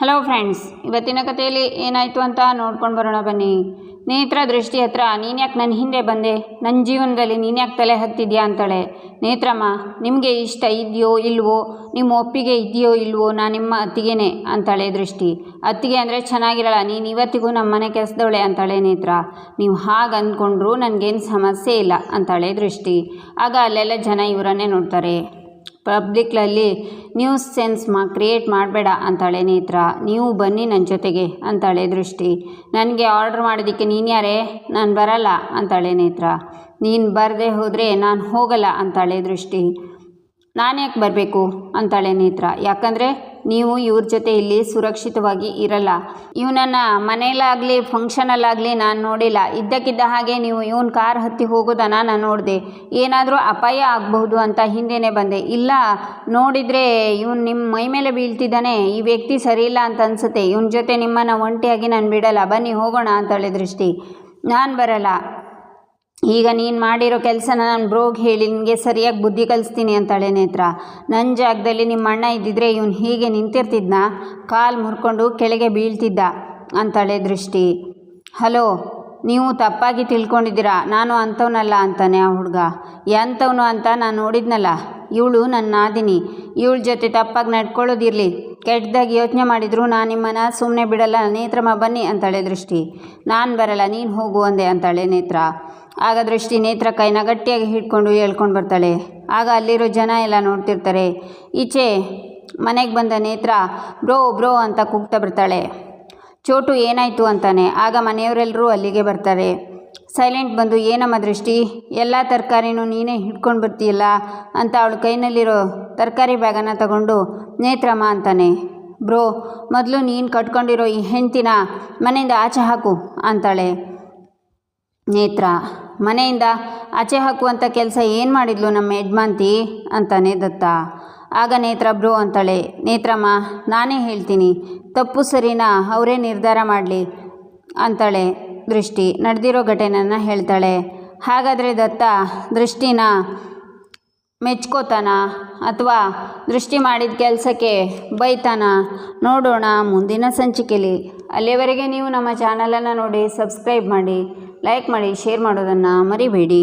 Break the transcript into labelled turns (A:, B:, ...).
A: Hello friends ಇವತ್ತಿನ ಕಥೆಯಲ್ಲಿ ಏನಾಯಿತು ಅಂತ ನೋಡ್ಕೊಂಡು ಬರೋಣ ಬನ್ನಿ. ನೇತ್ರ ದೃಷ್ಟಿ ಹತ್ರ ನೀನು ಯಾಕೆ ನನ್ನ ಹಿಂದೆ ಬಂದೆ? ನನ್ನ ಜೀವನದಲ್ಲಿ ನೀನು ಯಾಕೆ ತಲೆ ಹತ್ತಿದ್ಯಾ ಅಂತಾಳೆ. ನೇತ್ರಮ್ಮ ನಿಮಗೆ ಇಷ್ಟ ಇದೆಯೋ ಇಲ್ವೋ? ನಿಮ್ಮ ಒಪ್ಪಿಗೆ ಇದೆಯೋ ಇಲ್ವೋ? ನಾನು ನಿಮ್ಮ ಅತ್ತಿಗೆನೆ ಅಂತಾಳೆ ದೃಷ್ಟಿ. ಅತ್ತಿಗೆ ಅಂದರೆ ಚೆನ್ನಾಗಿರಲ್ಲ, ನೀನು ಇವತ್ತಿಗೂ ನಮ್ಮ ಮನೆ ಕೆಲಸದವಳೆ ಅಂತಾಳೆ ನೇತ್ರ ನೀವು ಹಾಗೆ ಅಂದ್ಕೊಂಡ್ರು ನನಗೇನು ಸಮಸ್ಯೆ ಇಲ್ಲ ಅಂತಾಳೆ ದೃಷ್ಟಿ. ಆಗ ಅಲ್ಲೆಲ್ಲ ಜನ ಇವರನ್ನೇ ನೋಡ್ತಾರೆ. ಪಬ್ಲಿಕ್ನಲ್ಲಿ ನ್ಯೂಸ್ ಸೆನ್ಸ್ ಮಾ, ಕ್ರಿಯೇಟ್ ಮಾಡಬೇಡ ಅಂತಾಳೆ ನೇತ್ರ. ನೀವು ಬನ್ನಿ ನನ್ನ ಜೊತೆಗೆ ಅಂತಾಳೆ ದೃಷ್ಟಿ. ನನಗೆ ಆರ್ಡ್ರ್ ಮಾಡೋದಕ್ಕೆ ನೀನು ಯಾರೇ? ನಾನು ಬರಲ್ಲ ಅಂತಾಳೆ ನೇತ್ರ. ನೀನು ಬರದೆ ಹೋದರೆ ನಾನು ಹೋಗಲ್ಲ ಅಂತಾಳೆ ದೃಷ್ಟಿ. ನಾನು ಯಾಕೆ ಬರಬೇಕು? ಅಂತಾಳೆ ನೇತ್ರ. ಯಾಕಂದರೆ ನೀವು ಇವ್ರ ಜೊತೆ ಇಲ್ಲಿ ಸುರಕ್ಷಿತವಾಗಿ ಇರಲ್ಲ. ಇವನನ್ನು ಮನೇಲಾಗಲಿ ಫಂಕ್ಷನಲ್ಲಾಗಲಿ ನಾನು ನೋಡಿಲ್ಲ. ಇದ್ದಕ್ಕಿದ್ದ ಹಾಗೆ ನೀವು ಇವನ್ ಕಾರ್ ಹತ್ತಿ ಹೋಗೋದನ್ನು ನಾನು ನೋಡಿದೆ. ಏನಾದರೂ ಅಪಾಯ ಆಗಬಹುದು ಅಂತ ಹಿಂದೆನೇ ಬಂದೆ. ಇಲ್ಲ, ನೋಡಿದರೆ ಇವನು ನಿಮ್ಮ ಮೈ ಮೇಲೆ ಬೀಳ್ತಿದ್ದಾನೆ. ಈ ವ್ಯಕ್ತಿ ಸರಿಯಿಲ್ಲ ಅಂತ ಅನಿಸುತ್ತೆ. ಇವನ ಜೊತೆ ನಿಮ್ಮನ್ನು ಒಂಟಿಯಾಗಿ ನಾನು ಬಿಡಲ್ಲ. ಬನ್ನಿ, ಹೋಗೋಣ ಅಂತಾಳೆ ದೃಷ್ಟಿ ನಾನು ಬರಲ್ಲ. ಈಗ ನೀನು ಮಾಡಿರೋ ಕೆಲಸನ ನಾನು ಬ್ರೋಗೆ ಹೇಳಿ ನಿನಗೆ ಸರಿಯಾಗಿ ಬುದ್ಧಿ ಕಲಿಸ್ತೀನಿ ಅಂತಾಳೆ ನೇತ್ರ. ನನ್ನ ಜಾಗದಲ್ಲಿ ನಿಮ್ಮ ಅಣ್ಣ ಇದ್ದಿದ್ರೆ ಇವನು ಹೀಗೆ ನಿಂತಿರ್ತಿದ್ನ? ಕಾಲು ಮುರ್ಕೊಂಡು ಕೆಳಗೆ ಬೀಳ್ತಿದ್ದ ಅಂತಾಳೆ ದೃಷ್ಟಿ. ಹಲೋ, ನೀವು ತಪ್ಪಾಗಿ ತಿಳ್ಕೊಂಡಿದ್ದೀರಾ? ನಾನು ಅಂಥವನಲ್ಲ ಅಂತಾನೆ ಆ ಹುಡುಗ. ಎಂಥವನು ಅಂತ ನಾನು ನೋಡಿದ್ನಲ್ಲ? ಇವಳು ನನ್ನ ನಾದಿನಿ. ಇವಳ ಜೊತೆ ತಪ್ಪಾಗಿ ನಡ್ಕೊಳ್ಳೋದಿರಲಿ. ಕೆಟ್ಟದಾಗಿ ಯೋಚನೆ ಮಾಡಿದ್ರು ನಾನು ನಿಮ್ಮನ್ನು ಸುಮ್ಮನೆ ಬಿಡಲ್ಲ. ನೇತ್ರಮ್ಮ ಬನ್ನಿ ಅಂತಾಳೆ ದೃಷ್ಟಿ. ನಾನು ಬರಲ್ಲ, ನೀನು ಹೋಗು ಅಂದೆ ಅಂತಾಳೆ ನೇತ್ರ. ಆಗ ದೃಷ್ಟಿ ನೇತ್ರ ಕೈನ ಗಟ್ಟಿಯಾಗಿ ಹಿಡ್ಕೊಂಡು ಹೇಳ್ಕೊಂಡು ಬರ್ತಾಳೆ. ಆಗ ಅಲ್ಲಿರೋ ಜನ ಎಲ್ಲ ನೋಡ್ತಿರ್ತಾರೆ. ಈಚೆ ಮನೆಗೆ ಬಂದ ನೇತ್ರ, ಬ್ರೋ ಬ್ರೋ ಅಂತ ಕೂಗ್ತಾ ಬರ್ತಾಳೆ. ಚೋಟು ಏನಾಯಿತು ಅಂತಾನೆ. ಆಗ ಮನೆಯವರೆಲ್ಲರೂ ಅಲ್ಲಿಗೆ ಬರ್ತಾರೆ. ಸೈಲೆಂಟ್ ಬಂದು, ಏನಮ್ಮ ದೃಷ್ಟಿ? ಎಲ್ಲ ತರಕಾರಿನೂ ನೀನೇ ಹಿಡ್ಕೊಂಡು ಬರ್ತೀಯಲ್ಲ ಅಂತ ಅವಳು ಕೈನಲ್ಲಿರೋ ತರಕಾರಿ ಬ್ಯಾಗನ್ನು ತಗೊಂಡು, ನೇತ್ರಮ್ಮ ಅಂತಾನೆ. ಬ್ರೋ, ಮೊದಲು ನೀನು ಕಟ್ಕೊಂಡಿರೋ ಈ ಹೆಂಡ್ತಿನ ಮನೆಯಿಂದ ಆಚೆ ಹಾಕು ಅಂತಾಳೆ. ನೇತ್ರ, ಮನೆಯಿಂದ ಆಚೆ ಹಾಕುವಂಥ ಕೆಲಸ ಏನು ಮಾಡಿದ್ಲು ನಮ್ಮ ಯಜಮಾನ್ತಿ? ಅಂತಾನೆ ದತ್ತ. ಆಗ ನೇತ್ರ, ಬ್ರೋ ಅಂತಾಳೆ, ನೇತ್ರಮ್ಮ, ನಾನೇ ಹೇಳ್ತೀನಿ, ತಪ್ಪು ಸರಿನಾ, ಅವರೇ ನಿರ್ಧಾರ ಮಾಡಲಿ, ಅಂತಾಳೆ. ದೃಷ್ಟಿ, ನಡೆದಿರೋ ಘಟನೆನ ಹೇಳ್ತಾಳೆ. ಹಾಗಾದರೆ ದತ್ತ, ದೃಷ್ಟಿನ ಮೆಚ್ಕೋತಾನ? ಅಥವಾ ದೃಷ್ಟಿ ಮಾಡಿದ ಕೆಲಸಕ್ಕೆ ಬೈತಾನ? ನೋಡೋಣ, ಮುಂದಿನ ಸಂಚಿಕೆಯಲ್ಲಿ ಅಲ್ಲಿಯವರೆಗೆ ನೀವು ನಮ್ಮ ಚಾನಲನ್ನು ನೋಡಿ ಸಬ್ಸ್ಕ್ರೈಬ್ ಮಾಡಿ. ಲೈಕ್ ಮಾಡಿ ಶೇರ್ ಮಾಡೋದನ್ನು ಮರಿಬೇಡಿ.